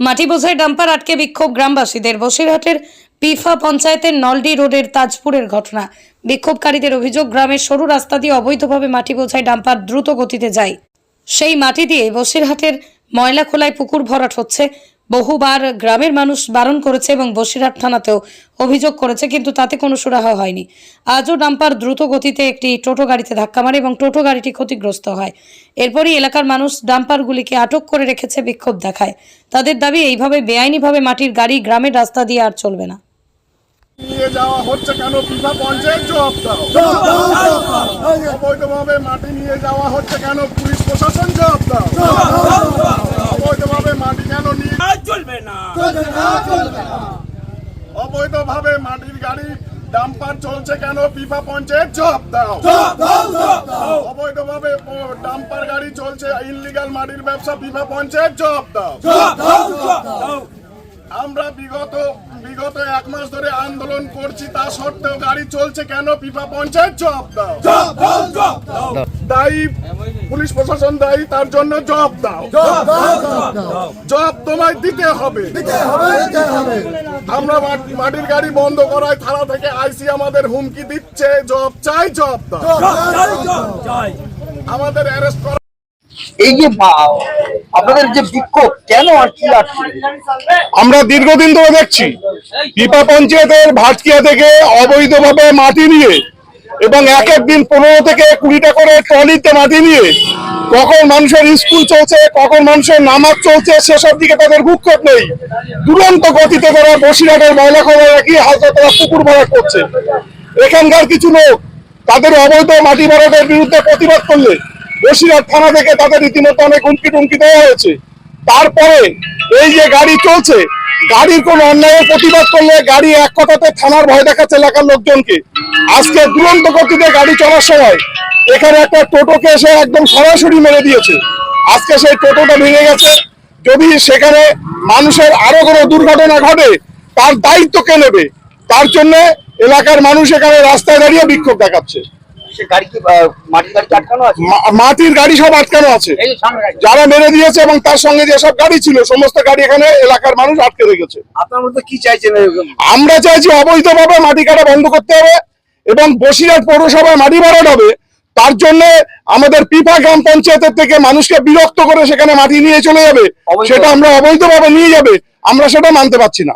মাটি বোঝাই ডাম্পার আটকে বিক্ষোভ গ্রামবাসীদের। বসিরহাটের পিফা পঞ্চায়েতের নলডি রোডের তাজপুরের ঘটনা। বিক্ষোভকারীদের অভিযোগ, গ্রামের সরু রাস্তা দিয়ে অবৈধভাবে মাটি বোঝাই ডাম্পার দ্রুত গতিতে যায়। সেই মাটি দিয়ে বসিরহাটের ময়লা খোলায় পুকুর ভরাট হচ্ছে। বহুবার গ্রামের মানুষ বারণ করেছে এবং বসিরহাট থানাতেও অভিযোগ করেছে কিন্তু তাতে কোনো সুরাহা হয়নি। আজও ডাম্পার দ্রুত গতিতে একটি টোটো গাড়িতে ধাক্কা মারে এবং টোটো গাড়িটি ক্ষতিগ্রস্ত হয়। এরপরই এলাকার মানুষ ডাম্পারগুলিকে আটক করে রেখেছে বিক্ষোভ দেখায়। তাদের দাবি এইভাবে বেআইনিভাবে মাটির গাড়ি গ্রামের রাস্তা দিয়ে আর চলবে না। নিয়ে যাওয়া হচ্ছে কেন? পিঠা পঞ্চায়েত জবাব দাও। অবৈধভাবে মাটি নিয়ে যাওয়া হচ্ছে কেন? পুলিশ প্রশাসন জবাব দাও অবৈধভাবে মাটি কেন নিয়ে আর চলবে না অবৈধভাবে মাটির গাড়ি ডাম্পার চলছে কেন? পিপা পঞ্চায়েত জবাব দাও। অবৈধভাবে ডাম্পার গাড়ি চলছে ইনলিগাল মাটির ব্যবসা পিপা পঞ্চায়েত জবাব দাও। আমরা বিগত বিগত এক মাস ধরে আন্দোলন করছি তা সত্ত্বেও গাড়ি চলছে কেন? পিপা পঞ্চায়েত জবাব দাও। দায়ী পুলিশ প্রশাসন দায়ী তার জন্য জবাব দাও। জবাব তোমায় দিতে হবে। আমরা মাট- মাটির গাড়ি বন্ধ করায় থানা থেকে আইসি আমাদের হুমকি দিচ্ছে। জব চাই জব দাও। আমাদের অ্যারেস্ট করা এই যে বা- আপনাদের যে বিক্ষোভ কেন আর কি আমরা দীর্ঘদিন ধরে দেখছি পিপা পঞ্চায়েতের ভাটকিয়া থেকে অবৈধভাবে মাটি নিয়ে এবং এক এক দিন পনেরো থেকে কুড়িটা করে ট্রলিতে মাটি নিয়ে কখন মানুষের স্কুল চলছে, কখন মানুষের নামাজ চলছে, সেসব দিকে তাদের ভূক্ষেপ নেই। দুরন্ত গতিতে তারা বসিরহাটের ময়লা খবর রাখি হালকা তারা পুকুর ভরাট করছে। এখানকার কিছু লোক তাদের অবৈধ মাটি ভরাটের বিরুদ্ধে প্রতিবাদ করলে বসিরহাট থানা থেকে তাদের রীতিমতো অনেক হুমকি টুমকি দেওয়া হয়েছে। তারপরে এই যে গাড়ি চলছে, গাড়ির কোন অন্যায়ের প্রতিবাদ করলে গাড়ি এক কথাতে থানার ভয় দেখাচ্ছে এলাকার লোকজনকে। আজকে দুরন্ত গতিতে গাড়ি চলার সময় এখানে একটা টোটোকে এসে একদম সরাসরি মেরে দিয়েছে। আজকে সেই টোটোটা ভেঙে গেছে। যদি সেখানে মানুষের আরও কোনো দুর্ঘটনা ঘটে তার দায়িত্ব কে নেবে? তার জন্য এলাকার মানুষ এখানে রাস্তায় দাঁড়িয়ে বিক্ষোভ দেখাচ্ছে। সে গাড়ি মাটির গাড়ি কি আটকানো আছে? মা- মাটির গাড়ি সব আটকানো আছে। যে। যারা মেরে দিয়েছে এবং তার সঙ্গে যেসব গাড়ি ছিল সমস্ত গাড়ি এখানে এলাকার মানুষ আটকে রেখেছে। আপনার মধ্যে কি চাইছেন আমরা চাইছি অবৈধভাবে মাটি কাটা বন্ধ করতে হবে। এবং বসিরহাট পৌরসভায় মাটি ভরাট হবে তার জন্য আমাদের পিপা গ্রাম পঞ্চায়েতের থেকে মানুষকে বিরক্ত করে সেখানে মাটি নিয়ে চলে যাবে সেটা আমরা অবৈধভাবে নিয়ে যাবে আমরা সেটা মানতে পারছি না।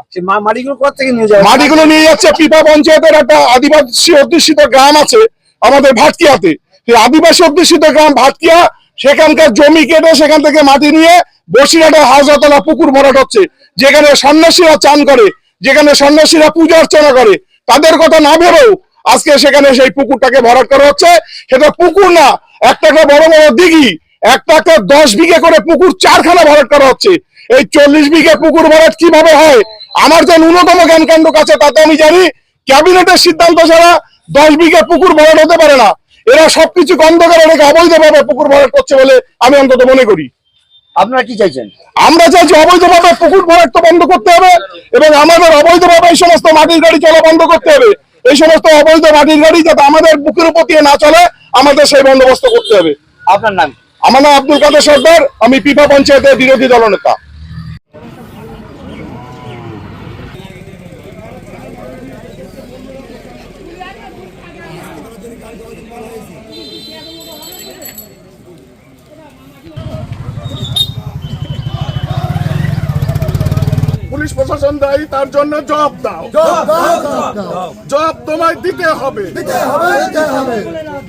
মাটিগুলো নিয়ে যাচ্ছে পিপা পঞ্চায়েতের একটা আদিবাসী অধ্যুষিত গ্রাম আছে আমাদের ভাটকিয়াতে। সেই আদিবাসী অধ্যুষিত গ্রাম ভাটকিয়া সেখানকার জমি কেটে সেখান থেকে মাটি নিয়ে বসিরহাটে হাজতলা পুকুর ভরাট হচ্ছে যেখানে সন্ন্যাসীরা চান করে যেখানে সন্ন্যাসীরা পূজা অর্চনা করে। তাদের কথা না ভেবেও আজকে সেখানে সেই পুকুরটাকে ভরাট করা হচ্ছে। সেটা পুকুর না একটা একটা বড় বড় দিঘি একটা একটা দশ বিঘে করে পুকুর চারখানা ভরাট করা হচ্ছে। এই চল্লিশ বিঘে পুকুর ভরাট কীভাবে হয়? আমার যে ন্যূনতম জ্ঞানকাণ্ড কাছে তাতে আমি জানি ক্যাবিনেটের সিদ্ধান্ত ছাড়া দশ বিঘে পুকুর ভরাট হতে পারে না। এরা সবকিছু বন্ধ করে রেখে অবৈধভাবে পুকুর ভরাট করছে বলে আমি অন্তত মনে করি। আপনারা কি চাইছেন? আমরা চাইছি অবৈধভাবে পুকুর ভরাট তো বন্ধ করতে হবে এবং আমাদের অবৈধভাবে এই সমস্ত মাটির গাড়ি চলা বন্ধ করতে হবে। এই সমস্ত অবৈধ মাটির গাড়ি যাতে আমাদের বুকের উপর দিয়ে না চলে আমাদের সেই বন্দোবস্ত করতে হবে। আপনার নাম? আমার নাম আব্দুল কাদের সর্দার আমি পিপা পঞ্চায়েতের বিরোধী দলনেতা পুলিশ প্রশাসন দায়ী তার জন্য জবাব দাও। জবাব তোমায় দিতে হবে।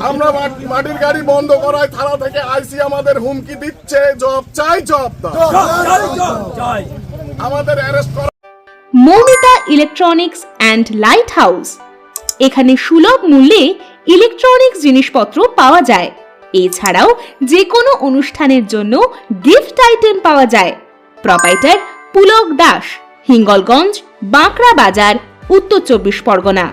আমরা মাটির গাড়ি বন্ধ করায় থানা থেকে আইসি আমাদের হুমকি দিচ্ছে। জব চাই জব দাও। আমাদের অ্যারেস্ট করা Moumita electronics and light house এখানে সুলভ মূল্যে ইলেকট্রনিক্স জিনিসপত্র পাওয়া যায়। এছাড়াও যে কোনো অনুষ্ঠানের জন্য গিফট আইটেম পাওয়া যায়। প্রপাইটার পুলক দাস। হিঙ্গলগঞ্জ বাঁকড়া বাজার উত্তর চব্বিশ পরগনা।